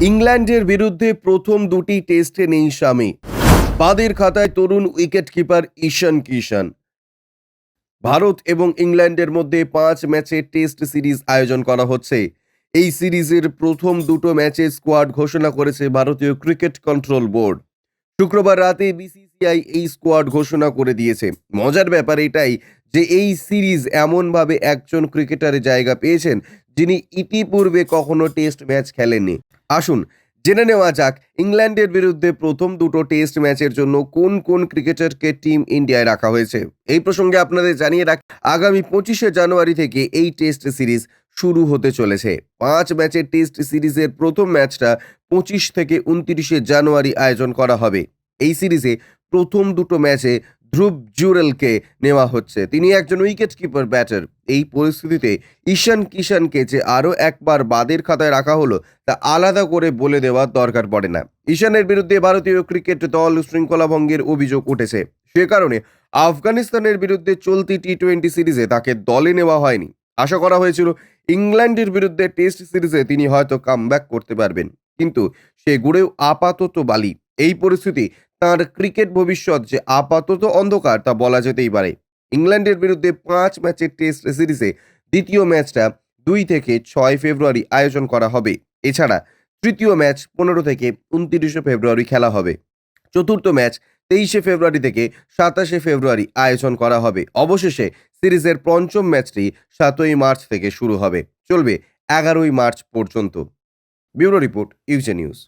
ইংল্যান্ডের বিরুদ্ধে প্রথম দুটি টেস্টে নেই স্বামী। বাদের খাতায় তরুণ উইকেট কিপার ঈশান কিষান ভারত এবং ইংল্যান্ডের মধ্যে পাঁচ ম্যাচের টেস্ট সিরিজ আয়োজন করা হচ্ছে। এই সিরিজের প্রথম দুটো ম্যাচে স্কোয়াড ঘোষণা করেছে ভারতীয় ক্রিকেট কন্ট্রোল বোর্ড। শুক্রবার রাতে বিসিসিআই এই স্কোয়াড ঘোষণা করে দিয়েছে। মজার ব্যাপার এটাই যে এই সিরিজ এমনভাবে একজন ক্রিকেটারের জায়গা পেয়েছেন যিনি ইতিপূর্বে কখনো টেস্ট ম্যাচ খেলেননি। আসুন, জেনে নেওয়া যাক ইংল্যান্ডের বিরুদ্ধে প্রথম দুটো টেস্ট ম্যাচের জন্য কোন কোন ক্রিকেটারকে টিম ইন্ডিয়ায় রাখা হয়েছে। এই প্রসঙ্গে আপনাদের জানিয়ে রাখ, আগামী পঁচিশে জানুয়ারি থেকে এই টেস্ট সিরিজ শুরু হতে চলেছে। পাঁচ ম্যাচের টেস্ট সিরিজের প্রথম ম্যাচটা পঁচিশ থেকে উনত্রিশে জানুয়ারি আয়োজন করা হবে। এই সিরিজে প্রথম দুটো ম্যাচে ধ্রুব জুরেলকে নেওয়া হচ্ছে। তিনি একজন উইকেট কিপার ব্যাটার। এই পরিস্থিতিতে ঈশান কিষানকে যে আরও একবার বাদের খাতায় রাখা হলো, তা আলাদা করে বলে দেওয়ার দরকার পড়ে না। ঈশানের বিরুদ্ধে ভারতীয় ক্রিকেট দল শৃঙ্খলা ভঙ্গের অভিযোগ উঠেছে। সে কারণে আফগানিস্তানের বিরুদ্ধে চলতি টি টোয়েন্টি সিরিজে তাকে দলে নেওয়া হয়নি। আশা করা হয়েছিল ইংল্যান্ডের বিরুদ্ধে টেস্ট সিরিজে তিনি হয়তো কামব্যাক করতে পারবেন। কিন্তু সে গুড়েও আপাতত বালি। এই পরিস্থিতি তার ক্রিকেট ভবিষ্যৎ যে আপাতত অন্ধকার তা বলা যেতেই পারে। ইংল্যান্ডের বিরুদ্ধে পাঁচ ম্যাচের টেস্ট সিরিজে দ্বিতীয় ম্যাচটা দুই থেকে ছয় ফেব্রুয়ারি আয়োজন করা হবে। এছাড়া তৃতীয় ম্যাচ পনেরো থেকে উনত্রিশে ফেব্রুয়ারি খেলা হবে। চতুর্থ ম্যাচ তেইশে ফেব্রুয়ারি থেকে সাতাশে ফেব্রুয়ারি আয়োজন করা হবে। অবশেষে সিরিজের পঞ্চম ম্যাচটি সাতই মার্চ থেকে শুরু হবে। চলবে এগারোই মার্চ পর্যন্ত। Bureau report, UJ news.